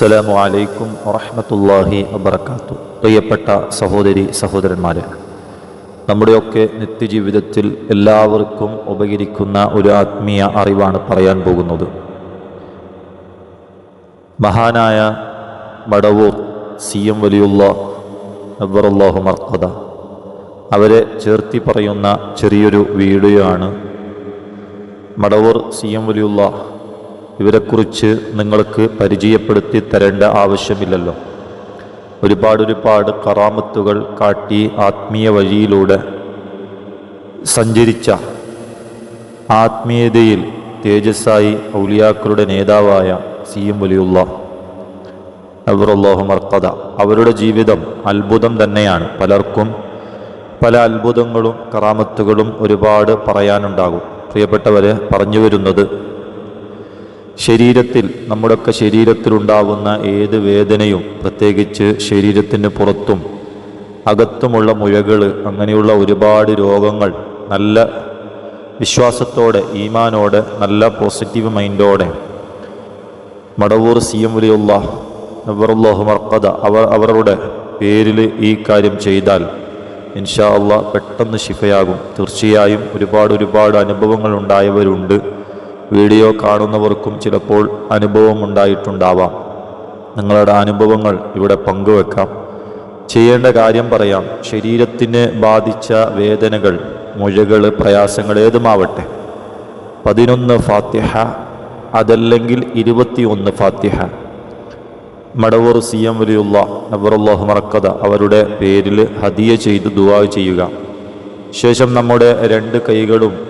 അസ്സലാമു അലൈക്കും വറഹ്മത്തുള്ളാഹി വബർക്കാത്തു പ്രിയപ്പെട്ട സഹോദരി സഹോദരന്മാരെ നമ്മുടെയൊക്കെ നിത്യജീവിതത്തിൽ എല്ലാവർക്കും ഉപകരിക്കുന്ന ഒരു ആത്മീയ അറിവാണ് പറയാൻ പോകുന്നത്. മഹാനായ മടവൂർ സി എം വലിയുള്ള നബ്ബറല്ലാഹു മർക്കദ അവരെ ചേർത്തി പറയുന്ന ചെറിയൊരു വീഡിയോ ആണ് മടവൂർ സി എം വലിയുള്ള ഇവരെക്കുറിച്ച് നിങ്ങൾക്ക് പരിചയപ്പെടുത്തി തരേണ്ട ആവശ്യമില്ലല്ലോ. ഒരുപാട് ഒരുപാട് കറാമത്തുകൾ കാട്ടി ആത്മീയ വഴിയിലൂടെ സഞ്ചരിച്ച ആത്മീയതയിൽ തേജസ്സായി ഔലിയാക്കളുടെ നേതാവായ സി എം വലിയുള്ള. മർക്കത അവരുടെ ജീവിതം അത്ഭുതം തന്നെയാണ്. പലർക്കും പല അത്ഭുതങ്ങളും കറാമത്തുകളും ഒരുപാട് പറയാനുണ്ടാകും. പ്രിയപ്പെട്ടവരെ പറഞ്ഞു വരുന്നത് ശരീരത്തിൽ നമ്മുടെയൊക്കെ ശരീരത്തിലുണ്ടാകുന്ന ഏത് വേദനയും പ്രത്യേകിച്ച് ശരീരത്തിന് പുറത്തും അകത്തുമുള്ള മുഴകൾ അങ്ങനെയുള്ള ഒരുപാട് രോഗങ്ങൾ നല്ല വിശ്വാസത്തോടെ ഈമാനോടെ നല്ല പോസിറ്റീവ് മൈൻഡോടെ മടവൂർ സി എം വലിയുള്ള നബറുല്ലാഹു മർക്കത അവർ അവരുടെ പേരിൽ ഈ കാര്യം ചെയ്താൽ ഇൻഷാ അള്ളാ പെട്ടെന്ന് ശിഫയാകും. തീർച്ചയായും ഒരുപാട് ഒരുപാട് അനുഭവങ്ങൾ ഉണ്ടായവരുണ്ട്. വീഡിയോ കാണുന്നവർക്കും ചിലപ്പോൾ അനുഭവമുണ്ടായിട്ടുണ്ടാവാം. നിങ്ങളുടെ അനുഭവങ്ങൾ ഇവിടെ പങ്കുവെക്കാം. ചെയ്യേണ്ട കാര്യം പറയാം. ശരീരത്തിന് ബാധിച്ച വേദനകൾ മുഴകൾ പ്രയാസങ്ങൾ ഏതുമാവട്ടെ. പതിനൊന്ന് ഫാത്തിഹ അതല്ലെങ്കിൽ ഇരുപത്തിയൊന്ന് ഫാത്തിഹ. മടവൂർ സി എം വലിയുള്ള നബറുല്ലാഹു മറക്കത അവരുടെ പേരിൽ ഹദിയ ചെയ്ത് ദുവാ ചെയ്യുക. ശേഷം നമ്മുടെ രണ്ട് കൈകളും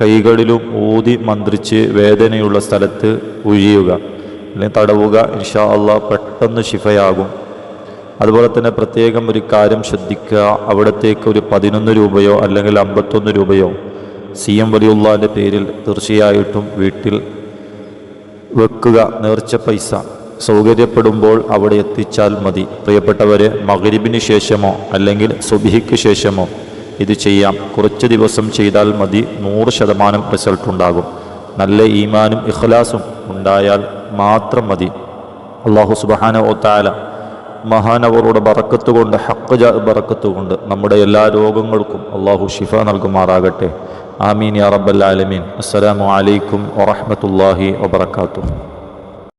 കൈകളിലും ഊതി മന്ത്രിച്ച് വേദനയുള്ള സ്ഥലത്ത് ഉഴിയുക അല്ലെങ്കിൽ തടവുക ഇൻഷാ അള്ളാഹ് പെട്ടെന്ന് ശിഫയാകും. അതുപോലെ തന്നെ പ്രത്യേകം ഒരു കാര്യം ശ്രദ്ധിക്കുക അവിടത്തേക്ക് ഒരു പതിനൊന്ന് രൂപയോ അല്ലെങ്കിൽ അമ്പത്തൊന്ന് രൂപയോ സി എം വലിയുള്ളാന്റെ പേരിൽ തീർച്ചയായിട്ടും വീട്ടിൽ വെക്കുക നേർച്ച പൈസ സൗകര്യപ്പെടുമ്പോൾ അവിടെ എത്തിച്ചാൽ മതി. പ്രിയപ്പെട്ടവരെ മകരിബിന് ശേഷമോ അല്ലെങ്കിൽ സുബിഹിക്ക് ശേഷമോ ഇത് ചെയ്യാം. കുറച്ച് ദിവസം ചെയ്താൽ മതി. നൂറ് ശതമാനം റിസൾട്ട് ഉണ്ടാകും. നല്ല ഈമാനും ഇഖ്ലാസും ഉണ്ടായാൽ മാത്രം മതി. അള്ളാഹു സുബാന ഒത്താല മഹാനവറുടെ ബറക്കത്ത് കൊണ്ട് ഹക്ക് ബറക്കത്ത് കൊണ്ട് നമ്മുടെ എല്ലാ രോഗങ്ങൾക്കും അള്ളാഹു ഷിഫ നൽകുമാറാകട്ടെ. ആമീൻ യാ റബ്ബൽ ആലമീൻ. അസ്സലാമു അലൈക്കും വറഹ്മത്തുള്ളാഹി വബറകാതുഹു.